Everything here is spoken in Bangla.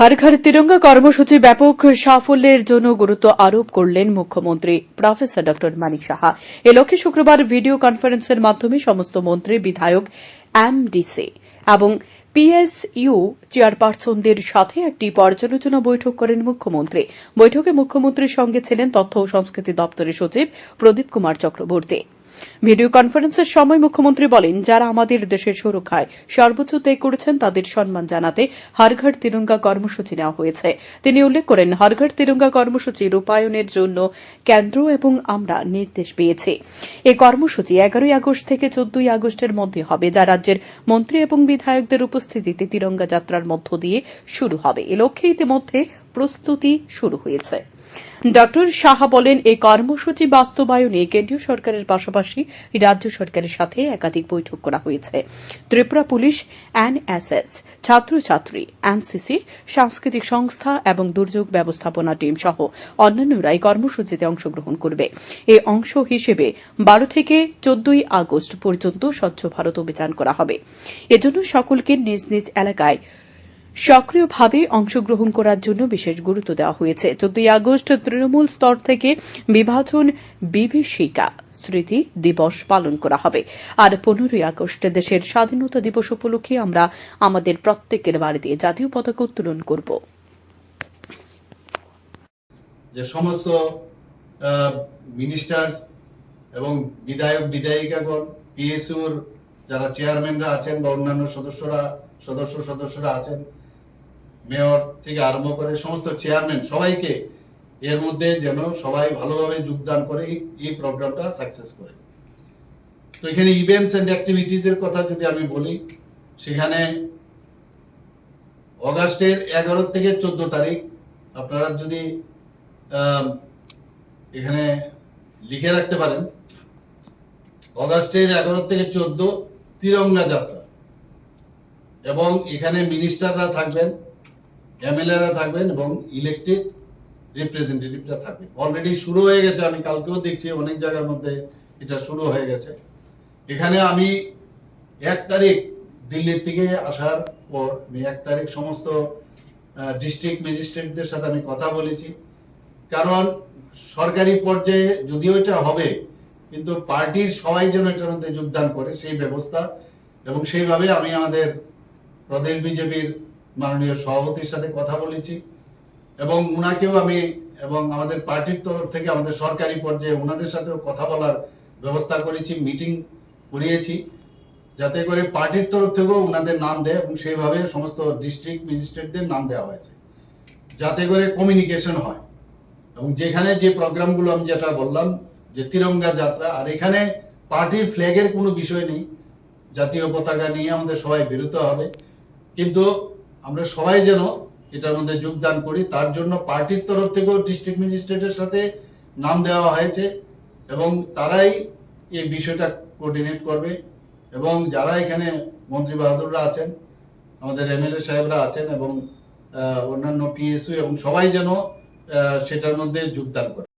হর ঘর তিরঙ্গা কর্মসূচি ব্যাপক সাফল্যের জন্য গুরুত্ব আরোপ করলেন মুখ্যমন্ত্রী, প্রফেসর ড মানিক সাহা। এ লক্ষ্যে শুক্রবার ভিডিও কনফারেন্সের মাধ্যমে সমস্ত মন্ত্রী, বিধায়ক, এমডিসি এবং পিএসইউ চেয়ারপারসনদের সাথে একটি পর্যালোচনা বৈঠক করেন মুখ্যমন্ত্রী। বৈঠকে মুখ্যমন্ত্রীর সঙ্গে ছিলেন তথ্য ও সংস্কৃতি দপ্তরের সচিব প্রদীপ কুমার চক্রবর্তী। ভিডিও কনফারেন্সের সময় মুখ্যমন্ত্রী বলেন, যারা আমাদের দেশের সুরক্ষায় সর্বোচ্চ ত্যাগ করেছেন, তাদের সম্মান জানাতে হরঘর তিরঙ্গা কর্মসূচি নেওয়া হয়েছে। তিনি উল্লেখ করেন হরঘর তিরঙ্গা কর্মসূচি রূপায়ণের জন্য কেন্দ্র এবং আমরা নির্দেশ পেয়েছি। এই কর্মসূচি এগারোই আগস্ট থেকে চোদ্দই আগস্টের মধ্যে হবে, যা রাজ্যের মন্ত্রী এবং বিধায়কদের উপস্থিতিতে তিরঙ্গা যাত্রার মধ্য দিয়ে শুরু হবে। এ লক্ষ্যে ইতিমধ্যে প্রস্তুতি শুরু হয়েছে। ডক্টর সাহা বলেন, এই কর্মসূচি বাস্তবায়নে কেন্দ্রীয় সরকারের পাশাপাশি রাজ্য সরকারের সাথে একাধিক বৈঠক করা হয়েছে। ত্রিপুরা পুলিশ, এনএসএস, ছাত্রছাত্রী, এনসিসি, সাংস্কৃতিক সংস্থা এবং দুর্যোগ ব্যবস্থাপনা টিম সহ অন্যান্যরা এই কর্মসূচিতে অংশগ্রহণ করবে। এই অংশ হিসেবে বারো থেকে চোদ্দই আগস্ট পর্যন্ত স্বচ্ছ ভারত অভিযান করা হবে। এজন্য সকলকে নিজ নিজ এলাকায় সক্রিয়ভাবে অংশগ্রহণ করার জন্য বিশেষ গুরুত্ব দেওয়া হয়েছে। চোদ্দই আগস্ট তৃণমূল স্তর থেকে বিভাজন বিভীষিকা স্মৃতি দিবস পালন করা হবে। আর পনেরোই আগস্ট দেশের স্বাধীনতা দিবস উপলক্ষে আমরা আমাদের প্রত্যেকের বাড়িতে জাতীয় পতাকা উত্তোলন করব। যে সমস্ত মিনিস্টার্স এবং বিধায়ক, বিধায়িকাগণ পিএসইউর যারা চেয়ারম্যানরা আছেন বা অন্যান্য সদস্যরা, সদস্য সদস্যরা আছেন মেয়র থেকে আরম্ভ করে সমস্ত চেয়ারম্যান সবাইকে এর মধ্যে যেন সবাই ভালোভাবে যোগদান করে এই- প্রোগ্রামটা সাকসেস করে। তো এখানে ইভেন্টস এন্ড অ্যাক্টিভিটিজ এর কথা যদি আমি বলি, সেখানে অগাস্টের এগারো থেকে চোদ্দ তারিখ আপনারা যদি এখানে লিখে রাখতে পারেন, অগাস্টের এগারো থেকে চোদ্দ তিরঙ্গা যাত্রা। এবং এখানে মিনিস্টাররা থাকবেন এমএলএরা থাকবেন এবং ইলেকটেড রিপ্রেজেন্টেটিভরা থাকবেন। অলরেডি শুরু হয়ে গেছে, আমি কালকেও দেখছি, অনেক জায়গার মধ্যে এটা শুরু হয়ে গেছে। এখানে আমি এক তারিখ দিল্লির থেকে আসার পর আমি এক তারিখ সমস্ত ডিস্ট্রিক্ট ম্যাজিস্ট্রেটদের সাথে আমি কথা বলেছি। কারণ সরকারি পর্যায়ে যদিও এটা হবে, কিন্তু পার্টির সবাই যেন এটার মধ্যে যোগদান করে, সেই ব্যবস্থা এবং সেইভাবে আমি আমাদের প্রদেশ বিজেপির মাননীয় সভাপতির সাথে কথা বলেছি এবং উনাকেও আমি এবং আমাদের পার্টির তরফ থেকে আমাদের সরকারি পর্যায়ে ওনাদের সাথেও কথা বলার ব্যবস্থা করেছি, মিটিং করিয়েছি, যাতে করে পার্টির তরফ থেকেও ওনাদের নাম দেয় এবং সেইভাবে সমস্ত ডিস্ট্রিক্ট ম্যাজিস্ট্রেটদের নাম দেওয়া হয়েছে, যাতে করে কমিউনিকেশন হয়। এবং যেখানে যে প্রোগ্রামগুলো আমি যেটা বললাম, যে তিরঙ্গা যাত্রা, আর এখানে পার্টির ফ্ল্যাগের কোনো বিষয় নেই, জাতীয় পতাকা নিয়ে আমাদের সবাই বেরোতে হবে। কিন্তু আমরা সবাই যেন এটার মধ্যে যোগদান করি। তার জন্য পার্টির তরফ থেকেও ডিস্ট্রিক্ট ম্যাজিস্ট্রেটের সাথে নাম দেওয়া হয়েছে এবং তারাই এই বিষয়টা কোঅর্ডিনেট করবে এবং যারা এখানে মন্ত্রী বাহাদুররা আছেন, আমাদের এমএলএ সাহেবরা আছেন এবং অন্যান্য পিএসইউ এবং সবাই যেন সেটার মধ্যে যোগদান করে।